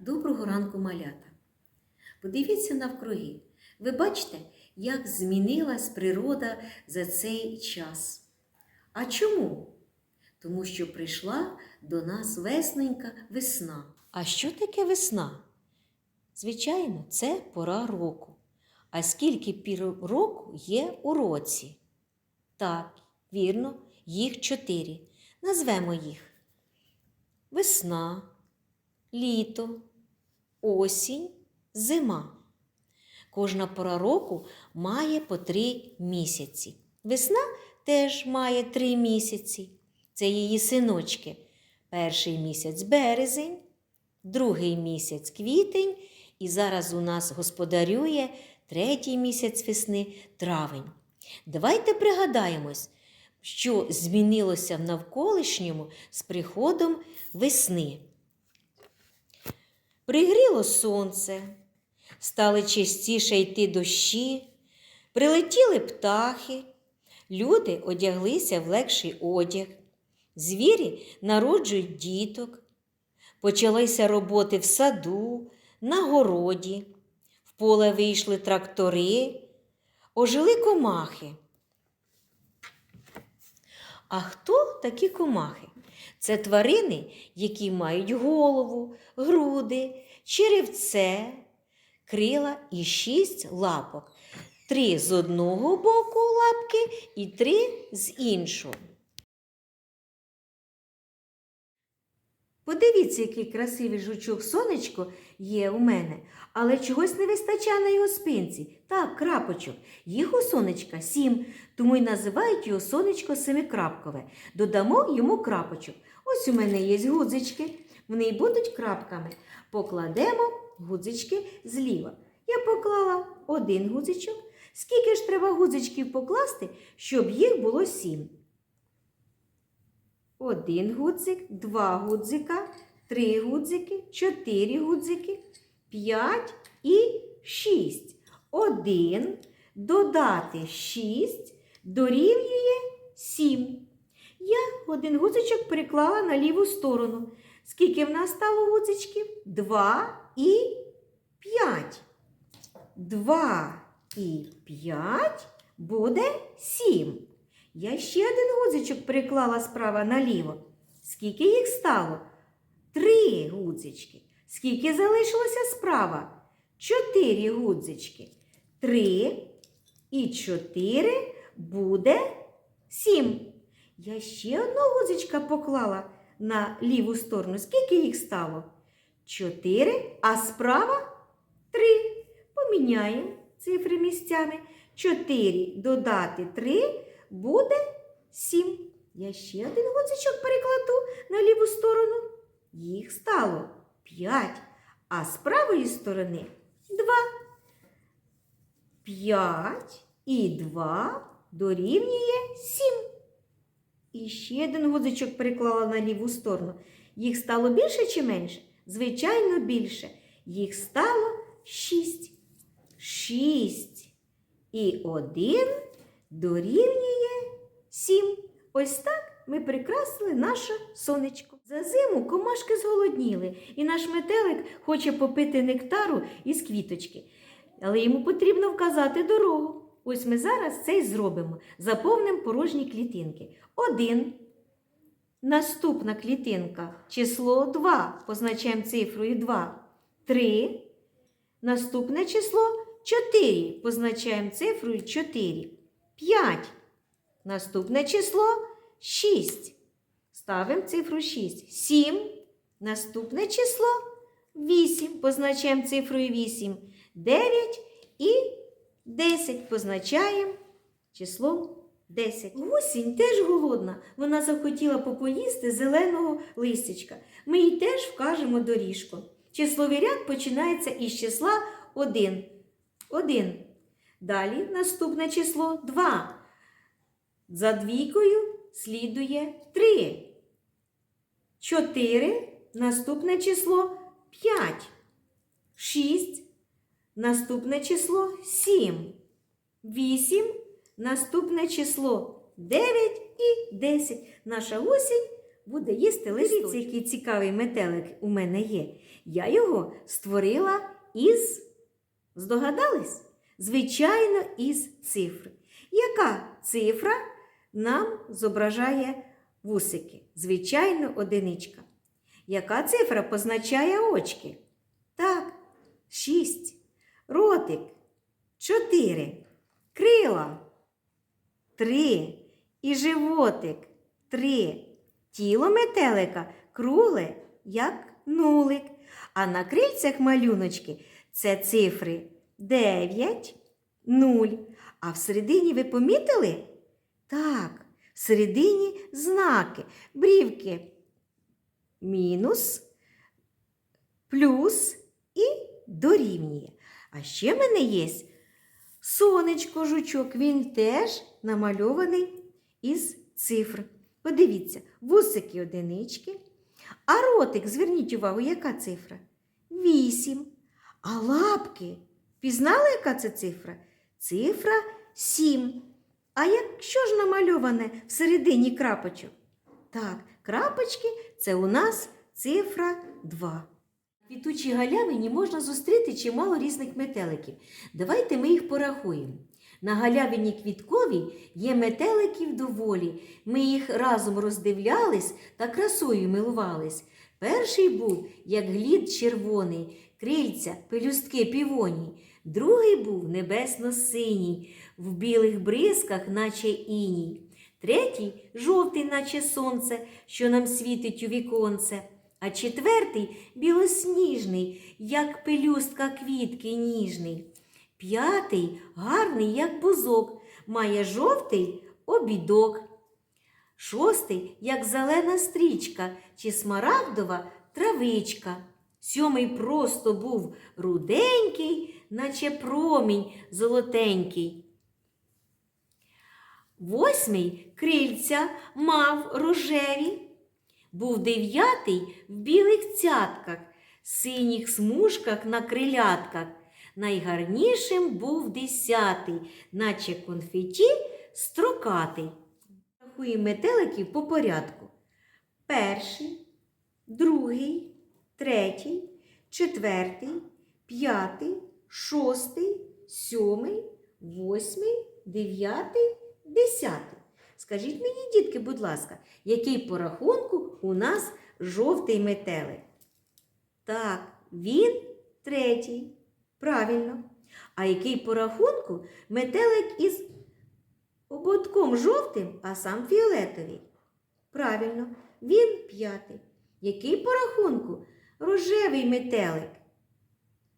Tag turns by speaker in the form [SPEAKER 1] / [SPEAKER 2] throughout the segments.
[SPEAKER 1] Доброго ранку, малята. Подивіться навкруги. Ви бачите, як змінилась природа за цей час. А чому? Тому що прийшла до нас весненька весна. А що таке весна? Звичайно, це пора року. А скільки пір року є у році? Так, вірно, їх чотири. Назвемо їх весна, літо, осінь, зима. Кожна пора року має по три місяці. Весна теж має три місяці. Це її синочки. Перший місяць березень, другий місяць квітень, і зараз у нас господарює третій місяць весни травень. Давайте пригадаємось, що змінилося в навколишньому з приходом весни. Пригріло сонце, стали частіше йти дощі, прилетіли птахи, люди одяглися в легший одяг, звірі народжують діток, почалися роботи в саду, на городі, в поле вийшли трактори, ожили комахи. А хто такі комахи? Це тварини, які мають голову, груди, черевце, крила і шість лапок. Три з одного боку лапки і три з іншого. Подивіться, який красивий жучок сонечко є у мене, але чогось не вистачає на його спинці. Так, крапочок. Їх у сонечка сім, тому й називають його сонечко семикрапкове. Додамо йому крапочок. Ось у мене є гудзички, вони й будуть крапками. Покладемо гудзички зліва. Я поклала один гудзичок. Скільки ж треба гудзичків покласти, щоб їх було сім? Один гудзик, два гудзика, три гудзики, чотири гудзики, п'ять і шість. Один додати шість дорівнює сім. Я один гудзичок приклала на ліву сторону. Скільки в нас стало гудзичків? Два і п'ять. Два і п'ять буде сім. Я ще один гудзичок приклала справа наліво. Скільки їх стало? Три гудзички. Скільки залишилося справа? Чотири гудзички. Три і чотири буде сім. Я ще одного гудзичка поклала на ліву сторону. Скільки їх стало? Чотири, а справа три. Поміняємо цифри місцями. Чотири додати три буде сім. Я ще один гудзичок перекладу на ліву сторону. Їх стало п'ять, а з правої сторони два. П'ять і два дорівнює сім. І ще один гудзичок переклала на ліву сторону. Їх стало більше чи менше? Звичайно, більше. Їх стало шість. Шість і один дорівнює сім. Ось так ми прикрасили наше сонечко. За зиму комашки зголодніли, і наш метелик хоче попити нектару із квіточки. Але йому потрібно вказати дорогу. Ось ми зараз це й зробимо. Заповнимо порожні клітинки. Один. Наступна клітинка. Число 2. Позначаємо цифрою 2. 3. Наступне число 4. Позначаємо цифрою 4. 5. Наступне число 6. Ставимо цифру 6. 7. Наступне число 8. Позначаємо цифрою 8. 9 і 10. Позначаємо числом 10. Гусінь теж голодна. Вона захотіла попоїсти зеленого листячка. Ми їй теж вкажемо доріжку. Числовий ряд починається із числа 1. 1. Далі наступне число 2. За двійкою слідує 3. 4. Наступне число 5. 6. Наступне число 7. 8. Наступне число 9 і 10. Наша осінь буде їсти листочок. Який цікавий метелик у мене є. Я його створила із, здогадались? Звичайно, із цифри. Яка цифра нам зображає вусики? Звичайно, одиничка. Яка цифра позначає очки? Так, шість. Ротик. Чотири. Крила. Три. І животик. Три. Тіло метелика кругле, як нулик. А на крильцях малюночки це цифри 9, 0. А всередині ви помітили? Так, всередині знаки, брівки. Мінус, плюс і дорівнює. А ще в мене є сонечко жучок. Він теж намальований із цифр. Подивіться, вусики одинички. А ротик, зверніть увагу, яка цифра? Вісім. А лапки. Пізнали, яка це цифра? Цифра сім. А якщо ж намальоване всередині крапочок? Так, крапочки це у нас цифра 2. Квітучій галявині можна зустріти чимало різних метеликів. Давайте ми їх порахуємо. На галявині квітковій є метеликів доволі. Ми їх разом роздивлялись та красою милувались. Перший був, як глід червоний, крильця, пелюстки півоні. Другий був небесно-синій, в білих бризках, наче іній. Третій жовтий, наче сонце, що нам світить у віконце. А четвертий білосніжний, як пелюстка квітки ніжний. П'ятий гарний, як бузок, має жовтий обідок. Шостий, як зелена стрічка чи смарагдова травичка. Сьомий просто був руденький, наче промінь золотенький. Восьмий крильця мав рожеві. Був дев'ятий в білих цятках, синіх смужках на крилятках. Найгарнішим був десятий, наче конфеті строкатий. Рахуємо метеликів по порядку. Перший, другий, третій, четвертий, п'ятий, шостий, сьомий, восьмий, дев'ятий, десятий. Скажіть мені, дітки, будь ласка, який по рахунку у нас жовтий метелик? Так, він третій. Правильно. А який по рахунку метелик із ободком жовтим, а сам фіолетовий? Правильно, він п'ятий. Який по рахунку рожевий метелик?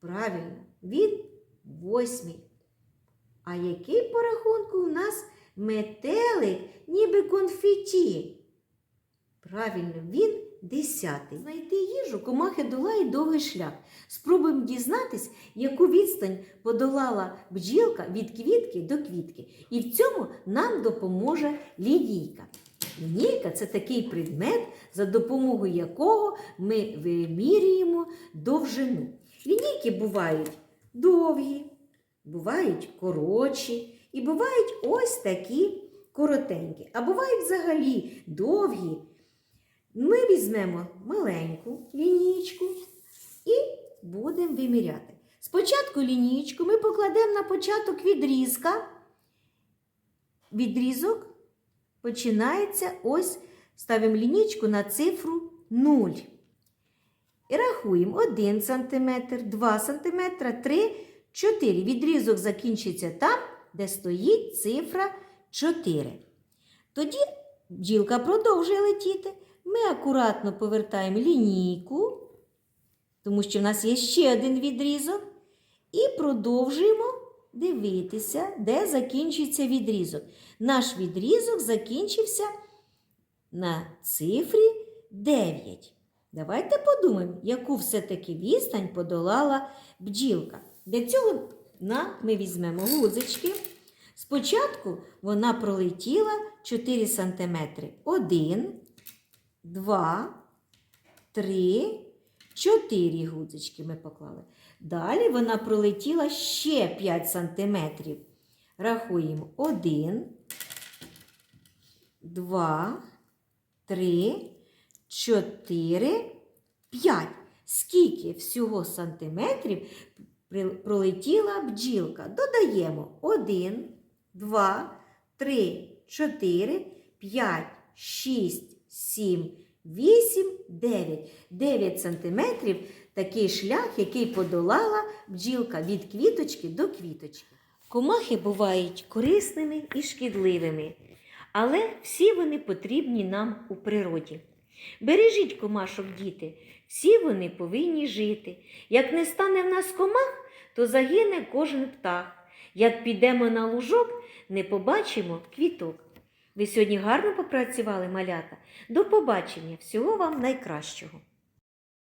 [SPEAKER 1] Правильно, він восьмий. А який по рахунку у нас метелик, ніби конфеті? Правильно, він десятий. Знайти їжу комахи долає довгий шлях. Спробуємо дізнатись, яку відстань подолала бджілка від квітки до квітки. І в цьому нам допоможе лінійка. Лінійка це такий предмет, за допомогою якого ми вимірюємо довжину. Лінійки бувають довгі, бувають коротші і бувають ось такі коротенькі, а бувають взагалі довгі. Ми візьмемо маленьку лінійку і будемо виміряти. Спочатку лінійку ми покладемо на початок відрізка. Відрізок починається ось, ставимо лінійку на цифру 0. І рахуємо 1 см, 2 см, 3, 4. Відрізок закінчиться там, де стоїть цифра 4. Тоді бджілка продовжує летіти. Ми акуратно повертаємо лінійку, тому що в нас є ще один відрізок, і продовжуємо дивитися, де закінчується відрізок. Наш відрізок закінчився на цифрі 9. Давайте подумаємо, яку все-таки відстань подолала бджілка. Для цього на, ми візьмемо гудзички. Спочатку вона пролетіла 4 см. 1, 2, 3, 4 гудзички ми поклали. Далі вона пролетіла ще 5 см. Рахуємо 1, 2, 3, чотири, п'ять. Скільки всього сантиметрів пролетіла бджілка? Додаємо один, два, три, чотири, п'ять, шість, сім, вісім, дев'ять. Дев'ять сантиметрів такий шлях, який подолала бджілка від квіточки до квіточки. Комахи бувають корисними і шкідливими, але всі вони потрібні нам у природі. Бережіть комашок, діти, всі вони повинні жити. Як не стане в нас комах, то загине кожен птах. Як підемо на лужок, не побачимо квіток. Ви сьогодні гарно попрацювали, малята. До побачення, всього вам найкращого.